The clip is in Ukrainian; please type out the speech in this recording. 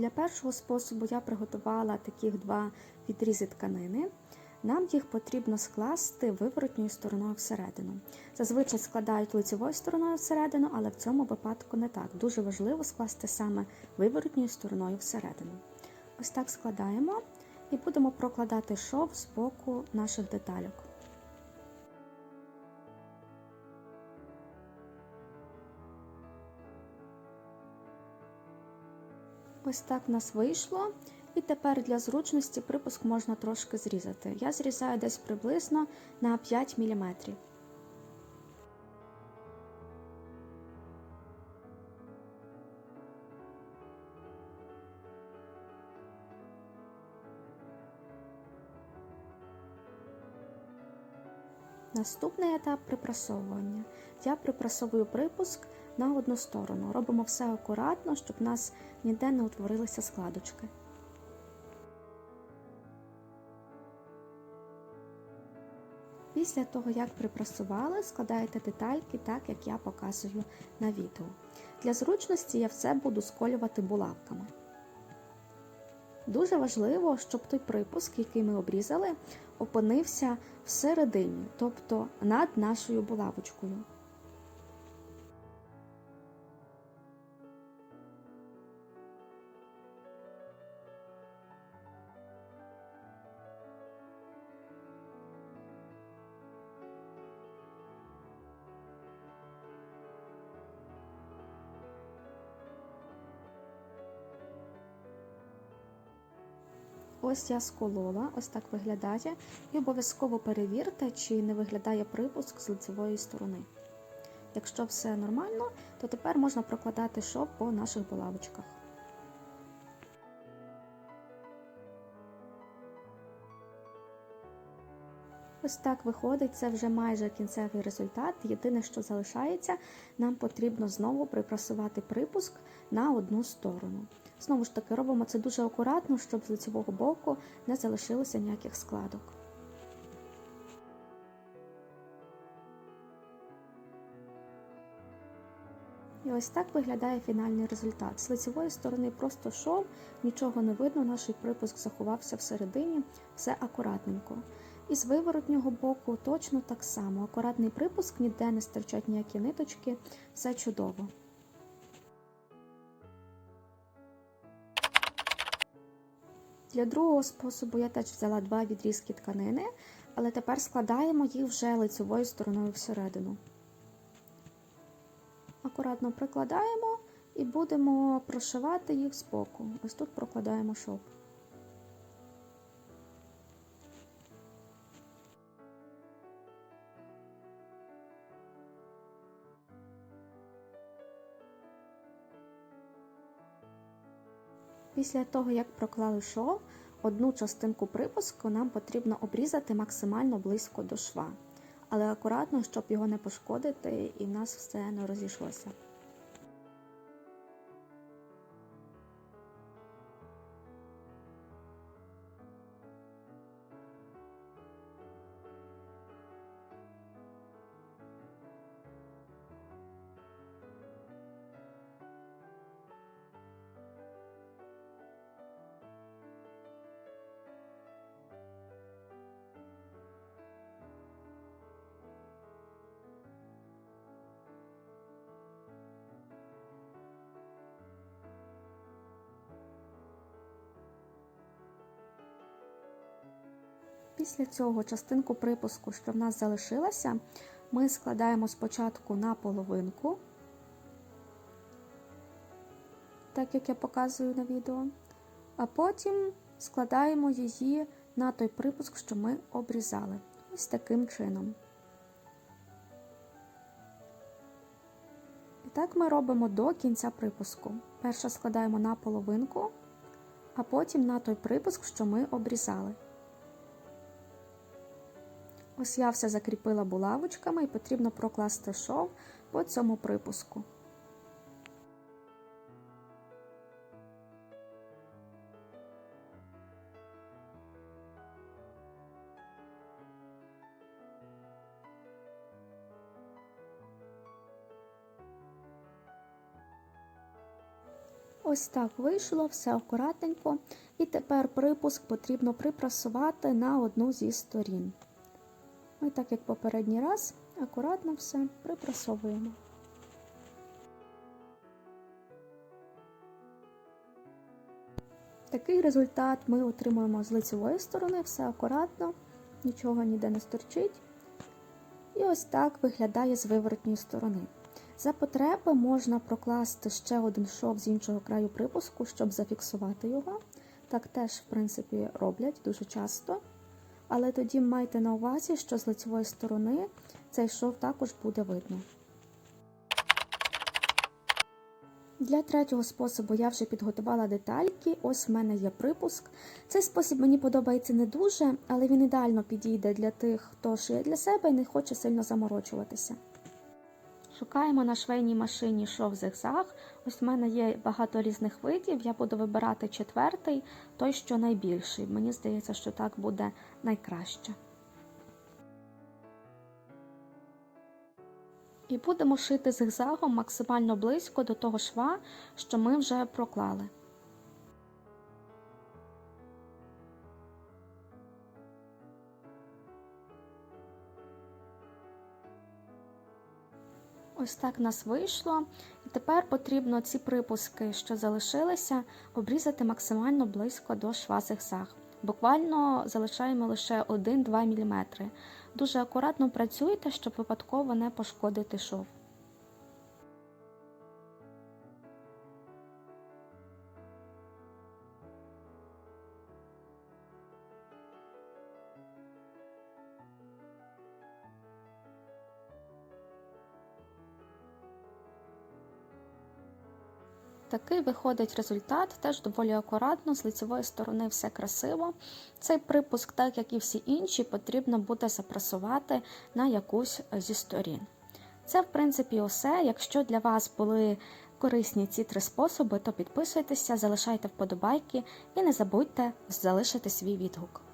Для першого способу я приготувала таких два відрізи тканини. Нам їх потрібно скласти виворотньою стороною всередину. Зазвичай складають лицевою стороною всередину, але в цьому випадку не так. Дуже важливо скласти саме виворотньою стороною всередину. Ось так складаємо і будемо прокладати шов з боку наших деталюк. Ось так в нас вийшло. І тепер для зручності припуск можна трошки зрізати. Я зрізаю десь приблизно на 5 мм. Наступний етап припрасовування. Я припрасовую припуск на одну сторону. Робимо все акуратно, щоб у нас ніде не утворилися складочки. Після того, як припрасували, складаєте детальки так, як я показую на відео. Для зручності я все буду сколювати булавками. Дуже важливо, щоб той припуск, який ми обрізали, опинився всередині, тобто над нашою булавочкою. Ось я сколола, ось так виглядає. І обов'язково перевірте, чи не виглядає припуск з лицевої сторони. Якщо все нормально, то тепер можна прокладати шов по наших булавочках. Ось так виходить, це вже майже кінцевий результат. Єдине, що залишається, нам потрібно знову припрасувати припуск на одну сторону. Знову ж таки, робимо це дуже акуратно, щоб з лицевого боку не залишилося ніяких складок. І ось так виглядає фінальний результат. З лицевої сторони просто шов, нічого не видно, наш припуск заховався всередині, все акуратненько. І з виворотнього боку точно так само. Акуратний припуск, ніде не стирчать ніякі ниточки, все чудово. Для другого способу я теж взяла два відрізки тканини, але тепер складаємо їх вже лицевою стороною всередину. Акуратно прикладаємо і будемо прошивати їх з боку. Ось тут прокладаємо шов. Після того, як проклали шов, одну частинку припуску нам потрібно обрізати максимально близько до шва, але акуратно, щоб його не пошкодити і в нас все не розійшлося. Після цього частинку припуску, що в нас залишилася, ми складаємо спочатку на половинку, так як я показую на відео, а потім складаємо її на той припуск, що ми обрізали. Ось таким чином. І так ми робимо до кінця припуску. Перше складаємо на половинку, а потім на той припуск, що ми обрізали. Ось я все закріпила булавочками і потрібно прокласти шов по цьому припуску. Ось так вийшло, все акуратненько. І тепер припуск потрібно припрасувати на одну зі сторін. Ми так як попередній раз, акуратно все припрасовуємо. Такий результат ми отримуємо з лицевої сторони, все акуратно, нічого ніде не сторчить. І ось так виглядає з виворотньої сторони. За потреби можна прокласти ще один шов з іншого краю припуску, щоб зафіксувати його. Так теж, в принципі, роблять дуже часто. Але тоді майте на увазі, що з лицевої сторони цей шов також буде видно. Для третього способу я вже підготувала детальки. Ось в мене є припуск. Цей спосіб мені подобається не дуже, але він ідеально підійде для тих, хто шиє для себе і не хоче сильно заморочуватися. Шукаємо на швейній машині шов зигзаг. Ось в мене є багато різних видів. Я буду вибирати четвертий, той, що найбільший. Мені здається, що так буде найкраще. І будемо шити зигзагом максимально близько до того шва, що ми вже проклали. Ось так в нас вийшло. І тепер потрібно ці припуски, що залишилися, обрізати максимально близько до шва зигзаг. Буквально залишаємо лише 1-2 мм. Дуже акуратно працюйте, щоб випадково не пошкодити шов. Такий виходить результат, теж доволі акуратно, з лицевої сторони все красиво. Цей припуск, так як і всі інші, потрібно буде запрасувати на якусь зі сторін. Це, в принципі, усе. Якщо для вас були корисні ці три способи, то підписуйтеся, залишайте вподобайки і не забудьте залишити свій відгук.